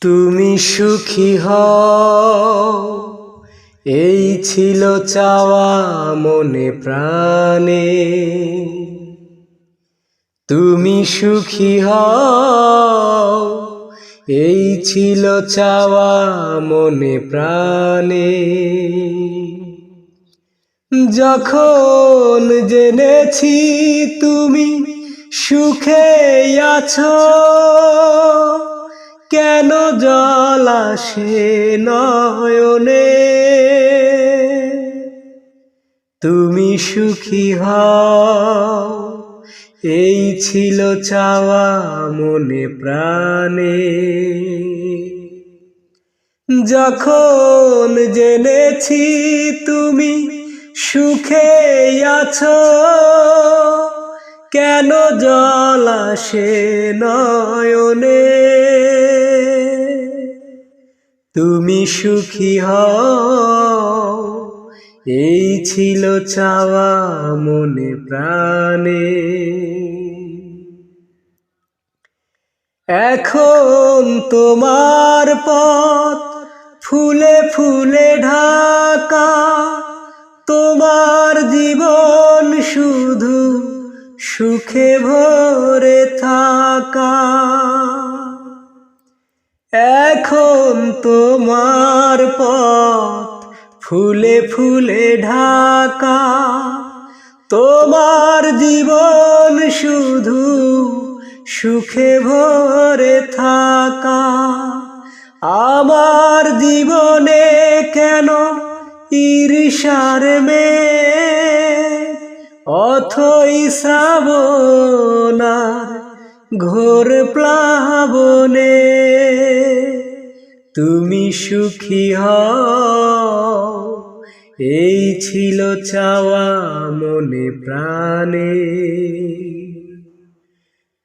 তুমি সুখী হও। এই ছিল চাওয়া মনে প্রাণে। তুমি সুখী হও। এই ছিল চাওয়া মনে প্রাণে। যখন জেনেছি তুমি সুখে আছো কেন জল আসে নয়নে? তুমি সুখী হও, এই ছিল চাওয়া মনে প্রাণে। যখন জেনেছি তুমি সুখে আছো, কেন জল আসে নয়নে? তুমি সুখী হও। এই ছিল চাওয়া মনে প্রাণে। এখন তোমার পথ ফুলে ফুলে ঢাকা। তোমার জীবন শুধু সুখে ভরে থাকা। এখন তোমার পথ ফুলে ফুলে ঢাকা। তোমার জীবন শুধু সুখে ভরে থাকা। আমার জীবনে কেন ঈর্ষার মে অথই শ্রাবণার ঘোর প্লাবনে। তুমি সুখী হও। এই ছিল চাওয়া মনে প্রাণে।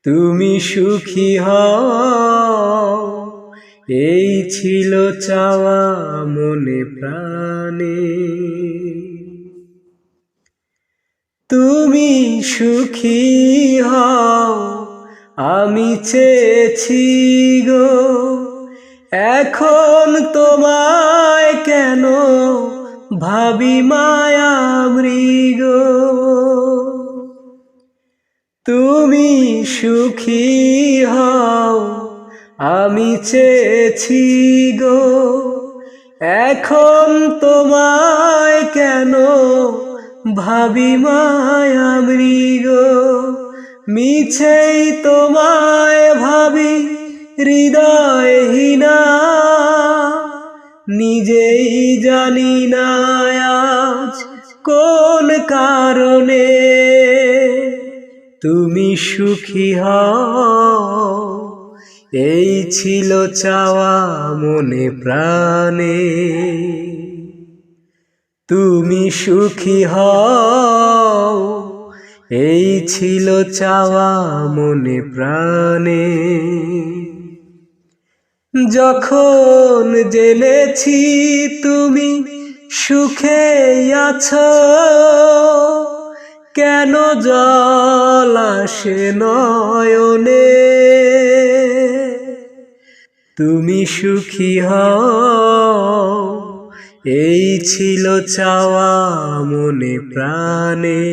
তুমি সুখী হও। এই ছিল চাওয়া মনে প্রাণে। তুমি সুখী হও। আমি চেয়েছি গো এখন তোমায় কেন ভাবি মায়া মৃগ? তুমি সুখী হও, আমি চেয়েছি গো। এখন তোমায় কেন ভাবি মায়া মৃগ? মিছেই তোমায় ভাবি হৃদয়হীনা জানি না কোন কারণে। তুমি সুখী হও, এই ছিল চাওয়া মনে প্রাণে। তুমি সুখী হও, এই ছিল চাওয়া মনে প্রাণে। যখন জেনেছি তুমি সুখে আছো, কেন জল আসে নয়নে? তুমি সুখী হও, এই ছিল চাওয়া মনে প্রাণে।